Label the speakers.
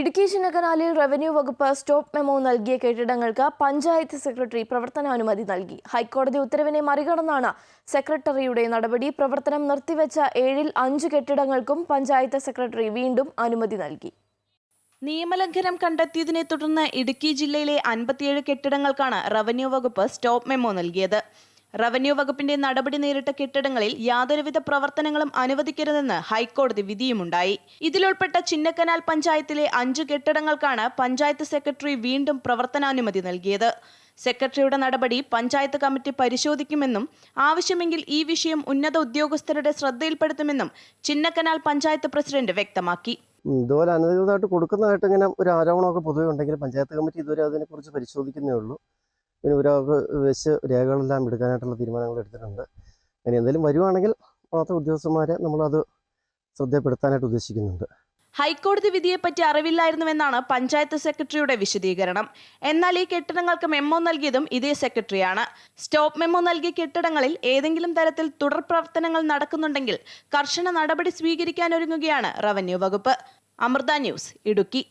Speaker 1: ഇടുക്കി ചിന്നക്കനാലിൽ റവന്യൂ വകുപ്പ് stop memo നൽകിയ കെട്ടിടങ്ങൾക്ക് പഞ്ചായത്ത് സെക്രട്ടറി പ്രവർത്തനാനുമതി നൽകി. ഹൈക്കോടതി ഉത്തരവിനെ മറികടന്നാണ് സെക്രട്ടറിയുടെ നടപടി. പ്രവർത്തനം നിർത്തിവെച്ച ഏഴിൽ അഞ്ച് കെട്ടിടങ്ങൾക്കും പഞ്ചായത്ത് സെക്രട്ടറി വീണ്ടും അനുമതി നൽകി.
Speaker 2: നിയമലംഘനം കണ്ടെത്തിയതിനെ തുടർന്ന് ഇടുക്കി ജില്ലയിലെ അൻപത്തിയേഴ് കെട്ടിടങ്ങൾക്കാണ് റവന്യൂ വകുപ്പ് സ്റ്റോപ്പ് മെമ്മോ നൽകിയത്. റവന്യൂ വകുപ്പിന്റെ നടപടി നേരിട്ട കെട്ടിടങ്ങളിൽ യാതൊരുവിധ പ്രവർത്തനങ്ങളും അനുവദിക്കരുതെന്ന് ഹൈക്കോടതി വിധിയുമുണ്ടായി. ഇതിലുൾപ്പെട്ട ചിന്നക്കനാൽ പഞ്ചായത്തിലെ അഞ്ച് കെട്ടിടങ്ങൾക്കാണ് പഞ്ചായത്ത് സെക്രട്ടറി വീണ്ടും പ്രവർത്തനാനുമതി നൽകിയത്. സെക്രട്ടറിയുടെ നടപടി പഞ്ചായത്ത് കമ്മിറ്റി പരിശോധിക്കുമെന്നും ആവശ്യമെങ്കിൽ ഈ വിഷയം ഉന്നത ഉദ്യോഗസ്ഥരുടെ ശ്രദ്ധയിൽപ്പെടുത്തുമെന്നും ചിന്നക്കനാൽ പഞ്ചായത്ത് പ്രസിഡന്റ് വ്യക്തമാക്കി.
Speaker 3: ഇതുപോലെ അനധികൃതമായിട്ട് കൊടുക്കുന്നതായിട്ട് ഇങ്ങനെ ഒരു ആരോപണമൊക്കെ പൊതുവെ ഉണ്ടെങ്കിൽ പഞ്ചായത്ത് കമ്മിറ്റി ഇതുവരെ അതിനെക്കുറിച്ച് പരിശോധിക്കുന്നേ ഉള്ളൂ. പിന്നെ ഒരാൾക്ക് വെച്ച് രേഖകളെല്ലാം എടുക്കാനായിട്ടുള്ള തീരുമാനങ്ങൾ എടുത്തിട്ടുണ്ട്. ഇനി എന്തെങ്കിലും വരുവാണെങ്കിൽ മാത്രം ഉദ്യോഗസ്ഥന്മാരെ നമ്മളത് ശ്രദ്ധപ്പെടുത്താനായിട്ട് ഉദ്ദേശിക്കുന്നുണ്ട്.
Speaker 2: ഹൈക്കോടതി വിധിയെപ്പറ്റി അറിവില്ലായിരുന്നുവെന്നാണ് പഞ്ചായത്ത് സെക്രട്ടറിയുടെ വിശദീകരണം. എന്നാൽ ഈ കെട്ടിടങ്ങൾക്ക് മെമ്മോ നൽകിയതും ഇതേ സെക്രട്ടറിയാണ്. സ്റ്റോപ്പ് മെമ്മോ നൽകിയ കെട്ടിടങ്ങളിൽ ഏതെങ്കിലും തരത്തിൽ തുടർ പ്രവർത്തനങ്ങൾ നടക്കുന്നുണ്ടെങ്കിൽ കർശന നടപടി സ്വീകരിക്കാനൊരുങ്ങുകയാണ് റവന്യൂ വകുപ്പ്. അമൃത ന്യൂസ് ഇടുക്കി.